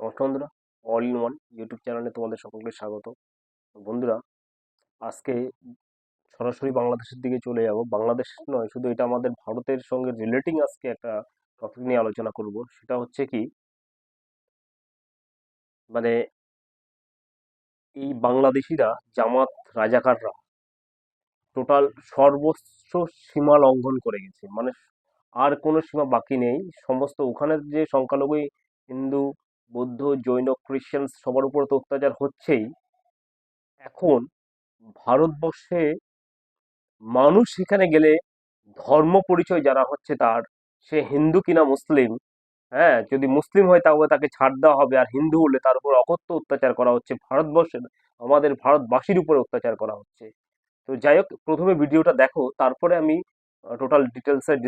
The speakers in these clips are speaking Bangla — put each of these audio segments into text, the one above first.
নমস্কার বন্ধুরা অল ইন ওয়ান ইউটিউব চ্যানেলে তোমাদের সকলকে স্বাগত। বন্ধুরা, আজকে সরাসরি বাংলাদেশের দিকে চলে যাব। বাংলাদেশ নয়, শুধু এটা আমাদের ভারতের সঙ্গে রিলেটিং আজকে একটা টপিক নিয়ে আলোচনা করব। সেটা হচ্ছে কি মানে এই বাংলাদেশিরা, জামাত, রাজাকাররা টোটাল সর্বোচ্চ সীমা লঙ্ঘন করে গেছে। মানে আর কোনো সীমা বাকি নেই। সমস্ত ওখানের যে সংখ্যালঘু, হিন্দু বৌদ্ধ, জৈন খ্রিশ্চান সবার উপর তো অত্যাচার হচ্ছেই। এখন ভারতবর্ষে মানুষ সেখানে গেলে ধর্ম পরিচয় যারা হচ্ছে তার, সে হিন্দু কিনা মুসলিম হ্যাঁ যদি মুসলিম হয় তাহলে তাকে ছাড় দেওয়া হবে। আর হিন্দু হলে তার উপর অকথ্য অত্যাচার করা হচ্ছে। ভারতবর্ষের আমাদের ভারতবাসীর উপরে অত্যাচার করা হচ্ছে। তো যাই হোক, প্রথমে ভিডিওটা দেখো। তারপরে আমি টোটাল ডিটেলসের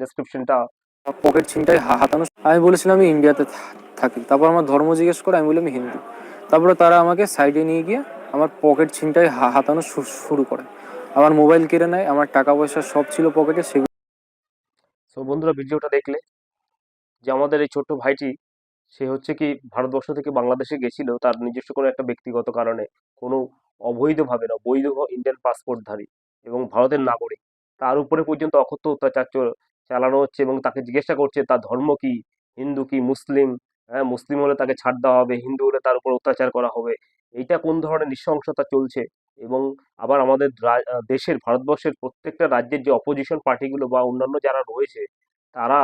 ডেসক্রিপশনটা পকেট ছিনটাই হাতানো আমি বলেছিলাম আমি ইন্ডিয়াতে থাকি। তারপর আমার ধর্ম জিজ্ঞেস করে আমি বললাম আমি হিন্দু। তারপরে তারা আমাকে সাইডে নিয়ে গিয়ে আমার পকেট ছিনটাই হাতানো শুরু করে। আমার মোবাইল কেড়ে নেয়, আমার টাকা পয়সা সব ছিল পকেটে, সেগুলো সো বন্ধুরা, ভিডিওটা দেখলে যে আমাদের এই ছোট্ট ভাইটি, সে হচ্ছে কি ভারতবর্ষ থেকে বাংলাদেশে গেছিল তার নিজস্ব কোনো একটা ব্যক্তিগত কারণে, কোনো অবৈধভাবে না বৈধ ইন্ডিয়ান পাসপোর্টধারী এবং ভারতের নাগরিক। তার উপরে পর্যন্ত অকথ্য অত্যাচার চালানো হচ্ছে এবং তাকে জিজ্ঞাসা করছে, তার ধর্ম কি? হিন্দু কি? মুসলিম? হ্যাঁ মুসলিম হলে তাকে ছাড় দেওয়া হবে, হিন্দু হলে তার উপর অত্যাচার করা হবে। এইটা কোন ধরনের নৃশংসতা চলছে? এবং আবার আমাদের দেশের, ভারতবর্ষের প্রত্যেকটা রাজ্যের যে অপোজিশন পার্টিগুলো বা অন্যান্য যারা রয়েছে, তারা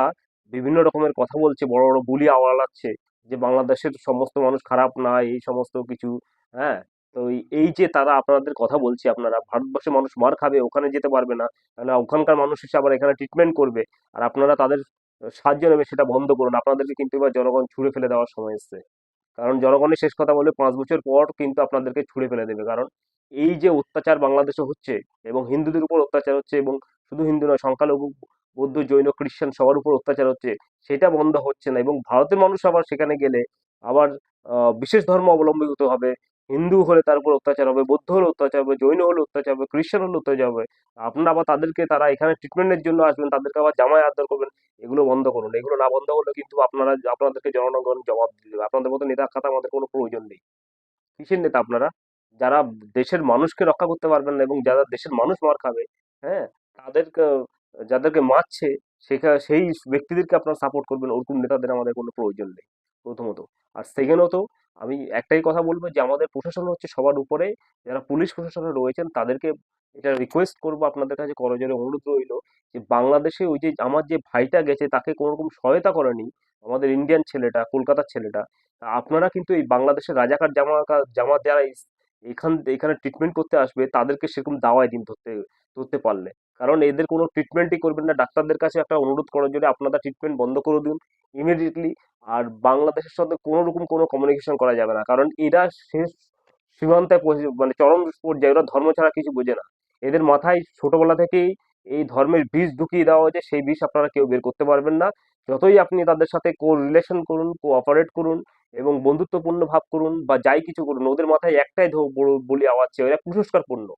বিভিন্ন রকমের কথা বলছে, বড় বড় বুলি আওয়ালাচ্ছে যে বাংলাদেশের সমস্ত মানুষ খারাপ না, এই সমস্ত কিছু হ্যাঁ? তো এই- যে তারা আপনাদের কথা বলছে আপনারা ভারতবর্ষের মানুষ মার খাবে, ওখানে যেতে পারবে না, কেননা ওখানকার মানুষ এসে আবার এখানে ট্রিটমেন্ট করবে, আর আপনারা তাদের সাহায্য নেবে সেটা বন্ধ করুন, আপনাদেরকে কিন্তু এবার জনগণ ছুঁড়ে ফেলে দেওয়ার সময় এসছে। কারণ জনগণের শেষ কথা বলে পাঁচ বছর পর কিন্তু আপনাদেরকে ছুঁড়ে ফেলে দেবে, কারণ এই যে অত্যাচার বাংলাদেশে হচ্ছে এবং হিন্দুদের উপর অত্যাচার হচ্ছে এবং শুধু হিন্দু নয়, সংখ্যালঘু, বৌদ্ধ, জৈন, খ্রিস্টান সবার উপর অত্যাচার হচ্ছে, সেটা বন্ধ হচ্ছে না এবং ভারতের মানুষ আবার সেখানে গেলে আবার বিশেষ ধর্ম অবলম্বী হতে হবে হিন্দু হলে তার উপর অত্যাচার হবে, বৌদ্ধ হলে অত্যাচার হবে, জৈন হলে অত্যাচার হবে, খ্রিস্টান হলে অত্যাচার হবে। আপনারা আবার তাদেরকে তারা এখানে ট্রিটমেন্টের জন্য আসবেন, তাদেরকে আবার জামায় আদর করবেন, এগুলো বন্ধ করুন। এগুলো না বন্ধ করলে কিন্তু আপনারা, আপনাদেরকে জনগণ জবাব দিবে। আপনাদের মতো নেতা খাতা আমাদের কোনো প্রয়োজন নেই। কিসের নেতা আপনারা? যারা দেশের মানুষকে রক্ষা করতে পারবেন না এবং যারা দেশের মানুষ মার খাবে হ্যাঁ তাদেরকে, যাদেরকে মারছে, সেখা, সেই ব্যক্তিদেরকে আপনারা সাপোর্ট করবেন, ওরকম নেতাদের আমাদের কোনো প্রয়োজন নেই প্রথমত। আর সেকেন্ডত আমি একটাই কথা বলব যে আমাদের প্রশাসন হচ্ছে সবার উপরে। যারা পুলিশ প্রশাসনে রয়েছেন, তাদেরকে এটা রিকোয়েস্ট করব আপনাদের কাছে করজোরে অনুরোধ রইল যে বাংলাদেশে ওই যে আমার যে ভাইটা গেছে, তাকে কোনো রকম সহায়তা করেনি আমাদের ইন্ডিয়ান ছেলেটা, কলকাতার ছেলেটা আপনারা কিন্তু এই বাংলাদেশের রাজাকার জামা জামাত যারা এখান, এখানে ট্রিটমেন্ট করতে আসবে, তাদেরকে সেরকম দাওয়াই দিন ধরতে ধরতে পারলে। কারণ এদের কোনো ট্রিটমেন্টই করবেন না। ডাক্তারদের কাছে একটা অনুরোধ করার জন্য আপনারা ট্রিটমেন্ট বন্ধ করে দিন। ইমিডিয়েটলি আর বাংলাদেশের সাথে কোনো রকম কোনো কমিউনিকেশন করা যাবে না। কারণ এরা শেষ সীমান্তে মানে চরম পর্যায়ে ওরা ধর্ম ছাড়া কিছু বোঝে না। এদের মাথায় ছোটবেলা থেকেই এই ধর্মের বীজ ঢুকিয়ে দেওয়া হয়েছে। সেই বীজ আপনারা কেউ বের করতে পারবেন না। যতই আপনি তাদের সাথে কো রিলেশন করুন কোঅপারেট করুন এবং বন্ধুত্বপূর্ণ ভাব করুন বা যাই কিছু করুন, ওদের মাথায় একটাই বলি আওয়াজ এরা কুসংস্কারপূর্ণ।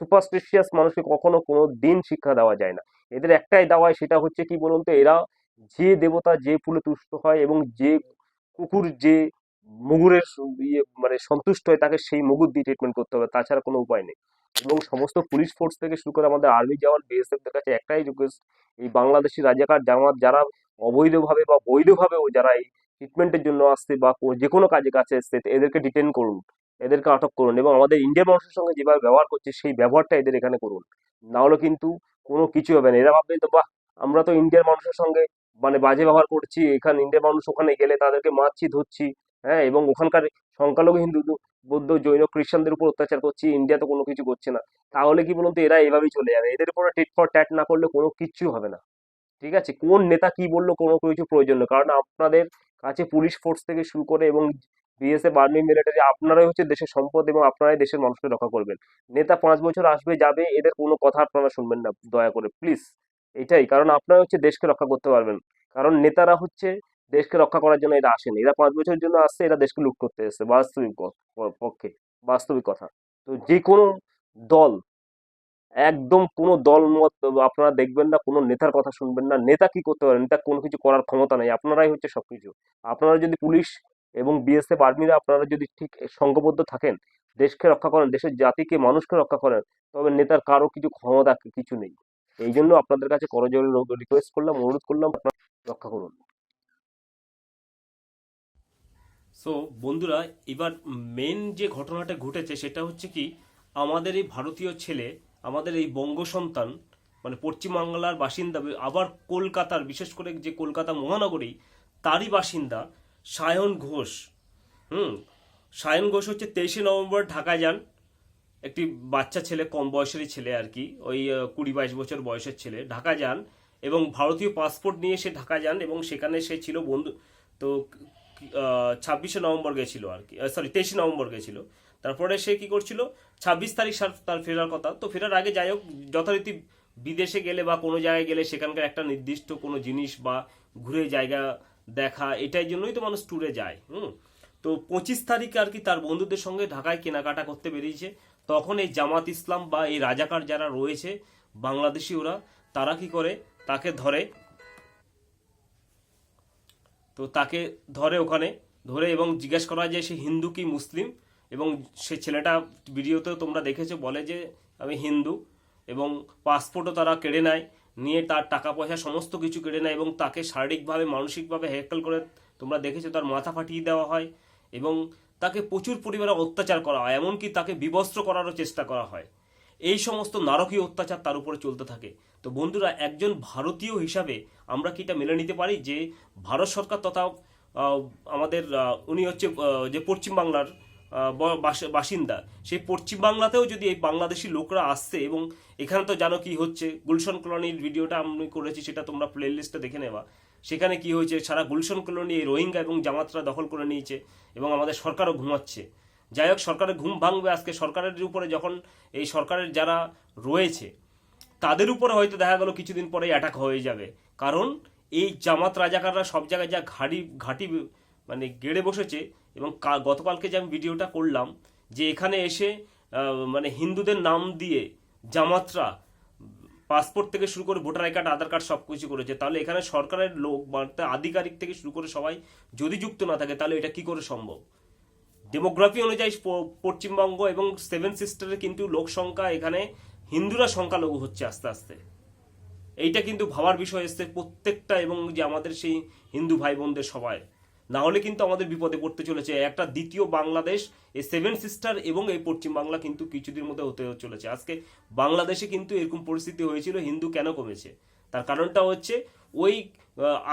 সুপারস্টিশিয়াস মানুষকে কখনো কোনো দিন শিক্ষা দেওয়া যায় না। এদের একটাই দাওয়ায় সেটা হচ্ছে কি বলুন তো, এরা যে দেবতা যে ফুলে তুষ্ট হয় এবং যে কুকুর যে মুগুরের ইয়ে মানে সন্তুষ্ট হয়, তাকে সেই মুগুর দিয়ে ট্রিটমেন্ট করতে হবে, তাছাড়া কোনো উপায় নেই। এবং সমস্ত পুলিশ ফোর্স থেকে শুরু করে আমাদের আর্মি জওয়ান বিএসএফ দের কাছে একটাই রিকোয়েস্ট এই বাংলাদেশি রাজাকার জামাত যারা অবৈধভাবে বা বৈধভাবেও যারা এই ট্রিটমেন্টের জন্য আসছে বা যে কোনো কাজে কাছে এসছে এদেরকে ডিটেন করুন, এদেরকে আটক করুন এবং আমাদের ইন্ডিয়ান মানুষের সঙ্গে যেভাবে ব্যবহার করছে, সেই ব্যবহারটা এদের এখানে করুন। না হলে কিন্তু কোনো কিছু হবে না। এরা ভাববে তো বাহ, আমরা তো ইন্ডিয়ার মানুষের সঙ্গে মানে বাজে ব্যবহার করছি, এখানে ইন্ডিয়ার মানুষ ওখানে গেলে তাদেরকে মারছি, ধরছি হ্যাঁ এবং ওখানকার সংখ্যালঘু হিন্দু, বৌদ্ধ, জৈন, খ্রিস্টানদের উপর অত্যাচার করছি, ইন্ডিয়া তো কোনো কিছু করছে না। তাহলে কি বলুন তো, এরা এভাবেই চলে যাবে। এদের উপরে টিট ফর ট্যাট না করলে কোনো কিচ্ছু হবে না। ঠিক আছে? কোন নেতা কি বলল কোনো কিছু প্রয়োজন নেই। কারণ আপনাদের কাছে পুলিশ ফোর্স থেকে শুরু করে এবং বিএসএফ, আর্মি, মিলিটারি, আপনারাই হচ্ছে দেশের সম্পদ এবং আপনারাই দেশের মানুষকে রক্ষা করবেন। নেতা পাঁচ বছর আসবে, যাবে, এদের কোনো কথা আপনারা শুনবেন না, দয়া করে, প্লিজ। এটাই। কারণ আপনারা হচ্ছে দেশকে রক্ষা করতে পারবেন। কারণ নেতারা হচ্ছে দেশকে রক্ষা করার জন্য এরা আসেনি। এরা পাঁচ বছরের জন্য আসছে, এরা দেশকে লুট করতে এসেছে বাস্তবিক পক্ষে, বাস্তবিক কথা। তো যে কোনো দল, একদম কোনো দল মত আপনারা দেখবেন না, কোনো নেতার কথা শুনবেন না। নেতা কি করতে পারে? নেতা কোনো কিছু করার ক্ষমতা নেই। আপনারাই হচ্ছে সব কিছু আপনারা যদি পুলিশ এবং বিএসএফ আর্মিরা আপনারা যদি ঠিক সংঘবদ্ধ থাকেন, দেশকে রক্ষা করেন, দেশের জাতিকে, মানুষকে রক্ষা করেন, তবে নেতার কারও কিছু ক্ষমতা কিছু নেই। এই জন্য আপনাদের কাছে করজোরে রিকোয়েস্ট করলাম, অনুরোধ করলাম, আপনারা রক্ষা করুন। সো বন্ধুরা, এবার মেন যে ঘটনাটা ঘটেছে সেটা হচ্ছে কি, আমাদের এই ভারতীয় ছেলে, আমাদের এই বঙ্গ সন্তান মানে পশ্চিমবাংলার বাসিন্দা, আবার কলকাতার, বিশেষ করে যে কলকাতা মহানগরী, তারই বাসিন্দা সায়ন ঘোষ। হুম, সায়ন ঘোষ হচ্ছে তেইশে নভেম্বর ঢাকায় যান। একটি বাচ্চা ছেলে, কম বয়সেরই ছেলে আর কি, ওই কুড়ি বাইশ বছর বয়সের ছেলে, ঢাকা যান এবং ভারতীয় পাসপোর্ট নিয়ে সে ঢাকা যান এবং সেখানে সে ছিল বন্ধু, তো ছাব্বিশে নভেম্বর গেছিল আর কি সরি তেইশে নভেম্বর গেছিল। তারপরে সে কি করছিল? ছাব্বিশ তারিখ তার ফেরার কথা, তো ফেরার আগে যাই হোক, যথারীতি বিদেশে গেলে বা কোনো জায়গায় গেলে সেখানকার একটা নির্দিষ্ট কোনো জিনিস বা ঘুরে জায়গা দেখা এটাই জন্যই তো মানুষ ট্যুরে যায়, হুম? তো পঁচিশ তারিখে আর কি তার বন্ধুদের সঙ্গে ঢাকায় কেনাকাটা করতে বেরিয়েছে। তখন এই জামাত ইসলাম বা এই রাজাকার যারা রয়েছে, বাংলাদেশি ওরা, তারা কি করে? তাকে ধরে। তো তাকে ধরে ওখানে, ধরে এবং জিজ্ঞেস করা যায় সে হিন্দু কি মুসলিম? এবং সে ছেলেটা ভিডিওতেও তোমরা দেখেছ, বলে যে আমি হিন্দু এবং পাসপোর্টও তারা কেড়ে নেয়, নিয়ে তার টাকা পয়সা সমস্ত কিছু কেড়ে নেয় এবং তাকে শারীরিকভাবে, মানসিকভাবে হেকল করে তোমরা দেখেছ, তার মাথা ফাটিয়ে দেওয়া হয় এবং তাকে প্রচুর পরিমাণে অত্যাচার করা হয়, এমনকি তাকে বিবস্ত্র করারও চেষ্টা করা হয়। এই সমস্ত নারকীয় অত্যাচার তার উপরে চলতে থাকে। তো বন্ধুরা, একজন ভারতীয় হিসাবে আমরা কি এটা মেনে নিতে পারি যে, ভারত সরকার তথা আমাদের উনি হচ্ছে যে পশ্চিমবাংলার বাসিন্দা। সেই পশ্চিমবাংলাতেও যদি এই বাংলাদেশি লোকরা আসছে এবং এখানে তো জানো কি হচ্ছে, গুলশন কলোনির ভিডিওটা আমি করেছি, সেটা তোমরা প্লে লিস্টে দেখে নেবা। সেখানে কি হয়েছে, সারা গুলশন কলোনি এই রোহিঙ্গা এবং জামাতরা দখল করে নিয়েছে এবং আমাদের সরকারও ঘুমাচ্ছে। যাই হোক, সরকারের ঘুম ভাঙবে আজকে। সরকারের উপরে যখন এই সরকারের যারা রয়েছে, তাদের উপরে হয়তো দেখা গেল কিছুদিন পরে অ্যাটাক হয়ে যাবে। কারণ এই জামাত রাজাকাররা সব জায়গায় যা ঘাড়ি ঘাঁটি মানে গেড়ে বসেছে এবং গতকালকে যে আমি ভিডিওটা করলাম, যে এখানে এসে মানে হিন্দুদের নাম দিয়ে জামাতরা পাসপোর্ট থেকে শুরু করে voter I card, Aadhaar card সব কিছু করেছে, তাহলে এখানে সরকারের লোক বা আধিকারিক থেকে শুরু করে সবাই যদি যুক্ত না থাকে, তাহলে এটা কি করে সম্ভব? ডেমোগ্রাফি অনুযায়ী পশ্চিমবঙ্গ এবং সেভেন সিস্টারের কিন্তু লোক সংখ্যা এখানে হিন্দুরা সংখ্যালঘু হচ্ছে আস্তে আস্তে। এইটা কিন্তু ভাবার বিষয় এসছে প্রত্যেকটা এবং যে আমাদের সেই হিন্দু ভাই বোনদের সবাই। না হলে কিন্তু আমাদের বিপদে পড়তে চলেছে। একটা দ্বিতীয় বাংলাদেশ, এই সেভেন সিস্টার এবং এই পশ্চিম বাংলা কিন্তু কিছুদিন মধ্যে হতে চলেছে। আজকে বাংলাদেশে কিন্তু এরকম পরিস্থিতি হয়েছিল, হিন্দু কেন কমেছে? তার কারণটা হচ্ছে, ওই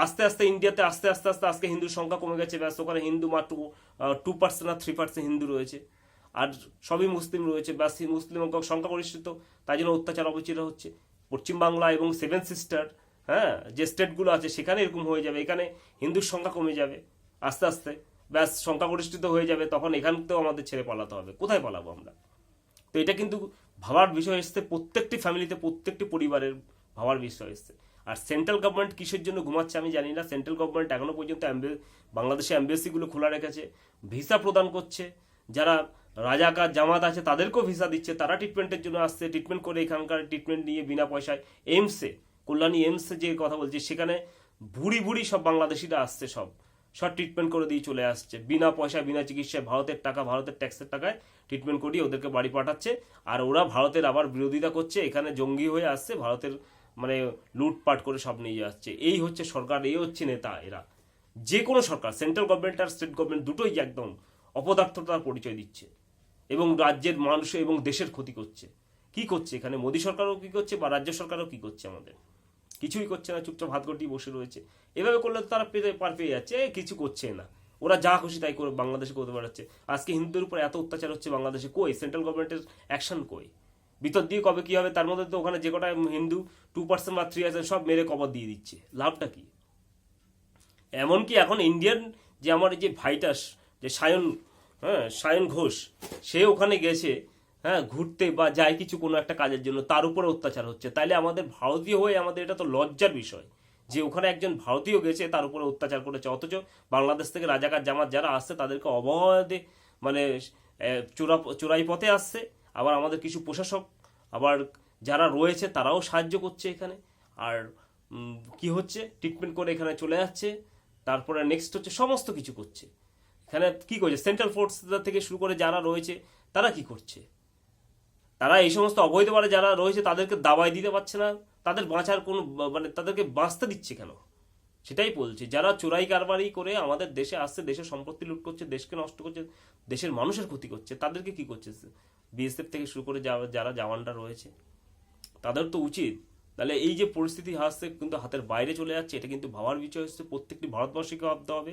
আস্তে আস্তে ইন্ডিয়াতে আস্তে আস্তে আস্তে আজকে হিন্দুর সংখ্যা কমে গেছে ব্যস্ত ওখানে হিন্দু মাত্র টু পার্সেন্ট আর থ্রি পার্সেন্ট হিন্দু রয়েছে। আর সবই মুসলিম রয়েছে, ব্যাস মুসলিম সংখ্যা সংখ্যাগরিষ্ঠিত তাই জন্য অত্যাচার অবচিরা হচ্ছে। পশ্চিমবাংলা এবং সেভেন সিস্টার হ্যাঁ যে স্টেটগুলো আছে, সেখানে এরকম হয়ে যাবে। এখানে হিন্দুর সংখ্যা কমে যাবে। আস্তে আস্তে। ব্যাস, সংখ্যাগরিষ্ঠিত হয়ে যাবে, তখন এখানতেও আমাদের ছেড়ে পালাতে হবে। কোথায় পালাবো আমরা? তো এটা কিন্তু ভাবার বিষয় এসছে, প্রত্যেকটি ফ্যামিলিতে প্রত্যেকটি পরিবারের ভাবার বিষয় এসছে। আর সেন্ট্রাল গভর্নমেন্ট কিসের জন্য ঘুমাচ্ছে আমি জানি না। সেন্ট্রাল গভর্নমেন্ট এখনও পর্যন্ত বাংলাদেশে অ্যাম্বাসিগুলো খোলা রেখেছে ভিসা প্রদান করছে। যারা রাজাকার জামাত আছে, তাদেরকেও ভিসা দিচ্ছে। তারা ট্রিটমেন্টের জন্য আসছে। ট্রিটমেন্ট করে এখানকার ট্রিটমেন্ট নিয়ে বিনা পয়সায় এইমসে, কল্যাণী এইমসে যে কথা বলছি, সেখানে ভুড়ি ভুড়ি সব বাংলাদেশিরা আসছে সব। সব ট্রিটমেন্ট করে দিয়ে চলে আসছে। বিনা পয়সা বিনা চিকিৎসায় ভারতের টাকা, ভারতের ট্যাক্সের টাকায় ট্রিটমেন্ট করিয়ে ওদেরকে বাড়ি পাঠাচ্ছে। আর ওরা ভারতের আবার বিরোধিতা করছে, এখানে জঙ্গি হয়ে আসছে, ভারতের মানে লুটপাট করে সব নিয়ে যাচ্ছে। এই হচ্ছে সরকার, এই হচ্ছে নেতা এরা। যে কোনো সরকার সেন্ট্রাল গভর্নমেন্ট আর স্টেট গভর্নমেন্ট দুটোই একদম অপদার্থতার পরিচয় দিচ্ছে এবং রাজ্যের মানুষ এবং দেশের ক্ষতি করছে। কি করছে এখানে? মোদী সরকারও কি করছে বা রাজ্য সরকারও কি করছে আমাদের? কিছুই করছে না, চুপচাপ হাত গটিয়ে বসে রয়েছে। এভাবে করলে তো তারা পেতে পার পেয়ে যাচ্ছে কিছু করছে না। ওরা যা খুশি তাই করে বাংলাদেশে করতে পারছে। আজকে হিন্দুদের উপর এত অত্যাচার হচ্ছে বাংলাদেশে, কই? সেন্ট্রাল গভর্নমেন্টের অ্যাকশন কই? ভিতর দিয়ে কবে কী হবে? তার মধ্যে তো ওখানে যে কটা হিন্দু টু পার্সেন্ট বা থ্রি পার্সেন্ট সব মেরে কবর দিয়ে দিচ্ছে। লাভটা কি? এমনকি এখন ইন্ডিয়ান যে আমার যে ভাইটাস, যে সায়ন হ্যাঁ সায়ন ঘোষ, সে ওখানে গেছে। হ্যাঁ ঘুরতে বা যায় কিছু কোনো একটা কাজের জন্য, তার উপরে অত্যাচার হচ্ছে। তাইলে আমাদের ভারতীয় হয়ে আমাদের এটা তো লজ্জার বিষয় যে ওখানে একজন ভারতীয় গেছে, তার উপরে অত্যাচার করেছে। অথচ বাংলাদেশ থেকে রাজাকার জামাত যারা আসছে, তাদেরকে অবহেদে মানে চোরা, চোরাই পথে আসছে। আবার আমাদের কিছু প্রশাসক আবার যারা রয়েছে, তারাও সাহায্য করছে এখানে। আর কি হচ্ছে? ট্রিটমেন্ট করে এখানে চলে যাচ্ছে তারপরে নেক্সট হচ্ছে সমস্ত কিছু করছে। এখানে কি করছে? সেন্ট্রাল ফোর্স থেকে শুরু করে যারা রয়েছে, তারা কি করছে? তারা এই সমস্ত অবৈধভাবে যারা রয়েছে, তাদেরকে দাবাই দিতে পারছে না। তাদের বাঁচার কোনো মানে তাদেরকে বাঁচতে দিচ্ছে কেন? সেটাই বলছি। যারা চোরাই কারবারি করে আমাদের দেশে আসছে, দেশের সম্পত্তি লুট করছে, দেশকে নষ্ট করছে, দেশের মানুষের ক্ষতি করছে, তাদেরকে কি করছে? বিএসএফ থেকে শুরু করে যারা জওয়ানরা রয়েছে, তাদের তো উচিত। তাহলে এই যে পরিস্থিতি আসছে, কিন্তু হাতের বাইরে চলে যাচ্ছে, এটা কিন্তু ভাবার বিষয় হচ্ছে। প্রত্যেকটি ভারতবর্ষকে ভাবতে হবে।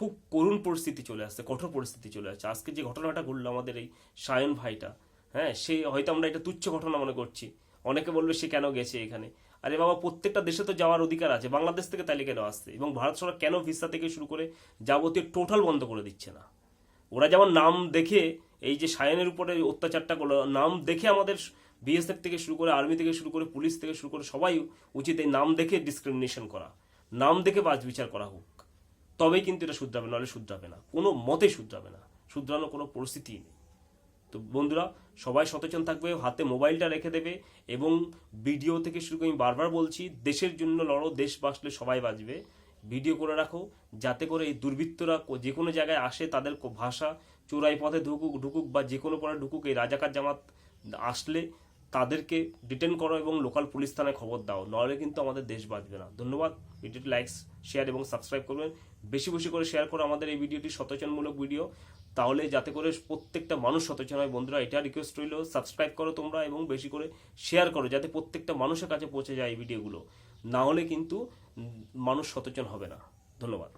খুব করুণ পরিস্থিতি চলে আসছে, কঠোর পরিস্থিতি চলে আসছে। আজকে যে ঘটনাটা ঘটলো আমাদের এই সায়ন ভাইটা হ্যাঁ সে হয়তো আমরা এটা তুচ্ছ ঘটনা মনে করছি। অনেকে বলবে সে কেন গেছে এখানে? আরে বাবা, প্রত্যেকটা দেশে তো যাওয়ার অধিকার আছে। বাংলাদেশ থেকে তাইলে কেন আসছে? এবং ভারত সরকার কেন ভিসা থেকে শুরু করে যাবতীয় টোটাল বন্ধ করে দিচ্ছে না? ওরা যেমন নাম দেখে এই যে সায়নের উপরে অত্যাচারটা করল, নাম দেখে আমাদের বিএসএফ থেকে শুরু করে আর্মি থেকে শুরু করে পুলিশ থেকে শুরু করে সবাই উচিত এই নাম দেখে ডিসক্রিমিনেশন করা। নাম দেখে বাজ বিচার করা হোক। তবেই কিন্তু এটা শুধরাবে, নাহলে শুধরাবে না। কোনো মতে শুধরাবে না। শুধরানোর কোনো পরিস্থিতিই নেই। তো বন্ধুরা, সবাই সচেতন থাকবে, হাতে মোবাইলটা রেখে দেবে এবং ভিডিও থেকে শুরু করে আমি বারবার বলছি, দেশের জন্য লড়ো, দেশ বাঁচলে সবাই বাঁচবে। ভিডিও করে রাখো, যাতে করে এই দুর্বৃত্তরা যে কোনো জায়গায় আসে, তাদের ভাষা চোরাই পথে ঢুকুক ঢুকুক বা যে কোনো পথে ঢুকুক, এই রাজাকার জামাত আসলে তাদেরকে ডিটেন করো এবং লোকাল পুলিশ থানায় খবর দাও নাহলে কিন্তু আমাদের দেশ বাঁচবে না। ধন্যবাদ। ভিডিওটি লাইকস শেয়ার এবং সাবস্ক্রাইব করবেন। বেশি বেশি করে শেয়ার করো আমাদের এই ভিডিওটি, সচেতনমূলক ভিডিও। তাহলে যাতে করে প্রত্যেকটা মানুষ সচেতন হয়। বন্ধুরা, এটা রিকোয়েস্ট রইল। সাবস্ক্রাইব করো তোমরা এবং বেশি করে শেয়ার করো যাতে প্রত্যেকটা মানুষের কাছে পৌঁছে যায় এই ভিডিওগুলো না হলে কিন্তু মানুষ সচেতন হবে না। ধন্যবাদ।